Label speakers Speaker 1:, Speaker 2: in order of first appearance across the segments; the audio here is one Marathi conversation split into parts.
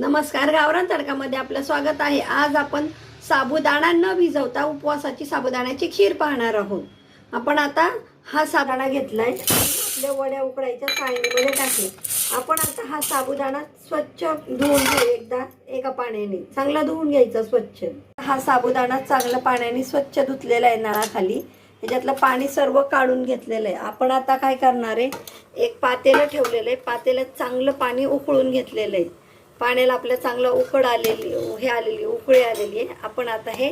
Speaker 1: नमस्कार गावरान तडकामध्ये आपलं स्वागत आहे. आज आपण साबुदाणा न भिजवता उपवासाची साबुदाण्याची खीर पाहणार आहोत. आपण आता हा साबुदाणा घेतलाय. आपल्या वड्या उकडायच्या चाळणीमध्ये टाकले. आपण आता हा साबुदाणा स्वच्छ धुवून घेऊ एकदा एका पाण्याने. चांगला धुवून घ्यायचा स्वच्छ. हा साबुदाणा चांगला पाण्याने स्वच्छ धुतलेला आहे नळाखाली. त्याच्यातलं पाणी सर्व काढून घेतलेलं आहे. आपण आता काय करणार आहे? एक पातेलं ठेवलेलं आहे. पातेलं चांगलं पाणी उकळून घेतलेलं आहे. पाण्याला आपल्या चांगलं उकड आलेली हे आलेली उकळी आलेली आहे. आपण आता हे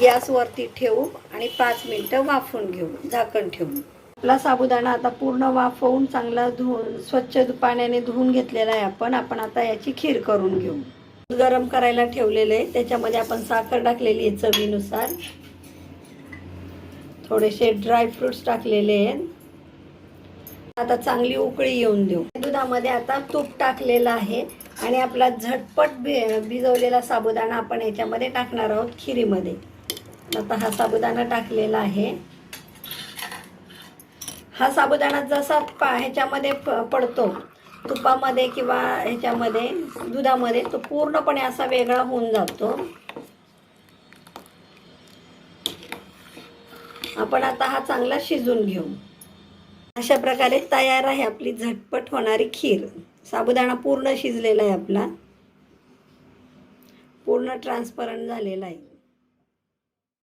Speaker 1: गॅसवरती ठेवू आणि पाच मिनटं वाफून घेऊ झाकण ठेवून. आपला साबुदाणा आता पूर्ण वाफवून चांगला धुवून स्वच्छ पाण्याने धुवून घेतलेला आहे आपण. आपण आता याची खीर करून घेऊ. दूध गरम करायला ठेवलेलं आहे. त्याच्यामध्ये आपण साखर टाकलेली आहे चवीनुसार. थोडेसे ड्रायफ्रुट्स टाकलेले आहेत. आता चांगली उकळी येऊन देऊ. दुधामध्ये आता तूप टाकलेलं आहे. आणि आपला झटपट भि भिजवलेला साबुदाणा आपण याच्यामध्ये टाकणार आहोत खिरीमध्ये. आता हा साबुदाणा टाकलेला आहे. हा साबुदाणा जसा पा ह्याच्यामध्ये पडतो तुपामध्ये किंवा ह्याच्यामध्ये दुधामध्ये तो पूर्णपणे असा वेगळा होऊन जातो. आपण आता हा चांगला शिजून घेऊ. अशा प्रकारे तयार आहे आपली झटपट होणारी खीर. साबुदाणा पूर्ण शिजलेला आहे आपला. पूर्ण ट्रान्सपरंट झालेला आहे.